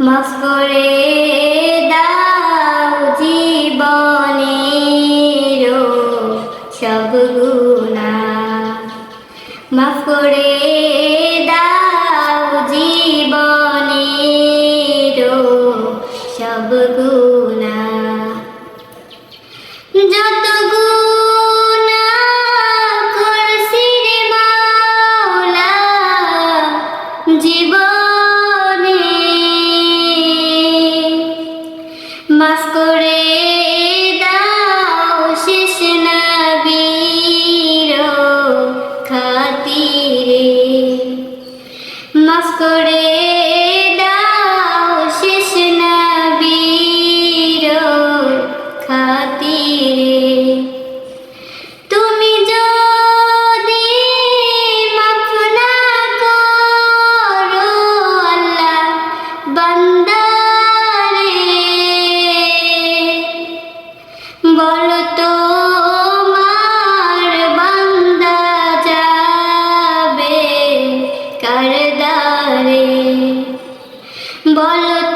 মাফ করে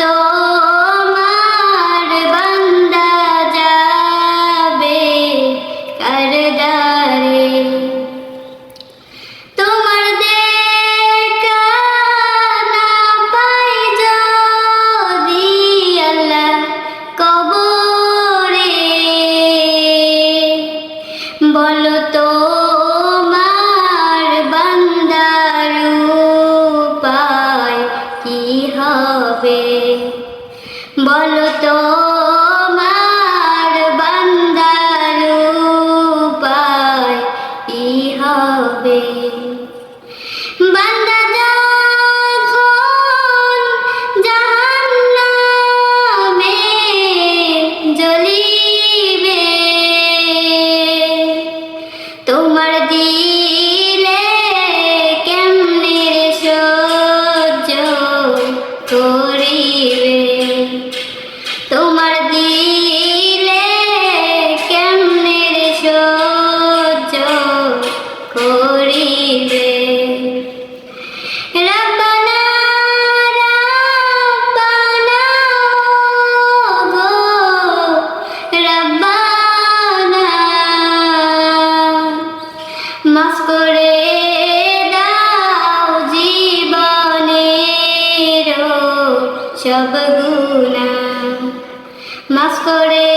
তো বলো রব্বানা মাফ করে দাও জীবনের সব গুণা মাফ করে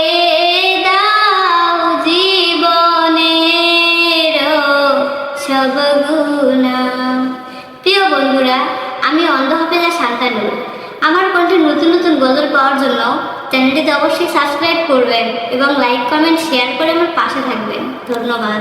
বন্ধুরা, আমি অন্ধ হাফেজা শান্তানু। আমার কণ্ঠে নতুন নতুন গজল পাওয়ার জন্য চ্যানেলটিতে অবশ্যই সাবস্ক্রাইব করবেন এবং লাইক, কমেন্ট, শেয়ার করে আমার পাশে থাকবেন। ধন্যবাদ।